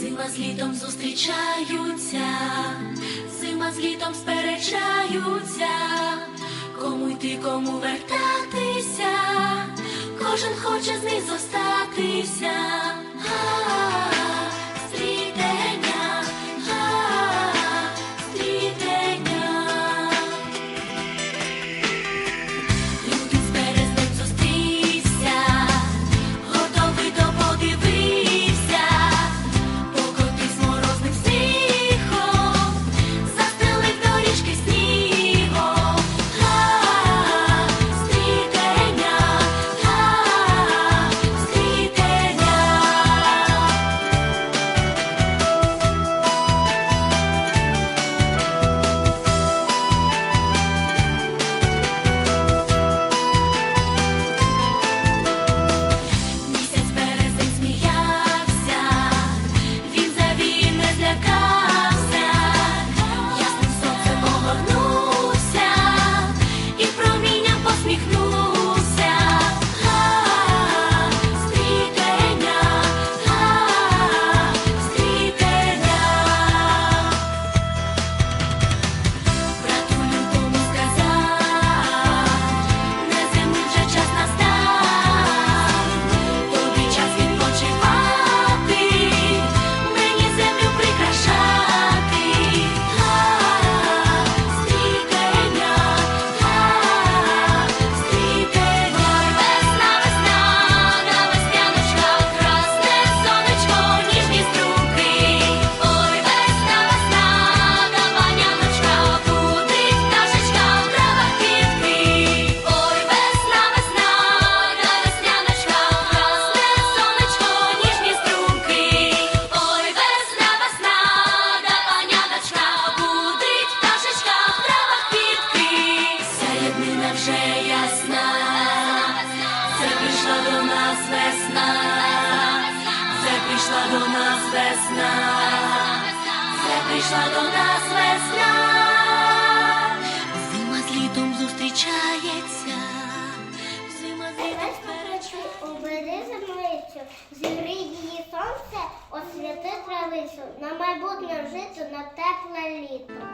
Зима з літом зустрічаються, зима з літом сперечаються, кому йти, кому вертатися, кожен хоче з них зостатися. Га, стрітення, нас весна, це прийшла до нас весна, це прийшла до нас весна. Зима з літом зустрічається, зима з літом сперечається. Убери землицю, зігри її сонце, освяти травицю, на майбутнє жито, на тепле літо.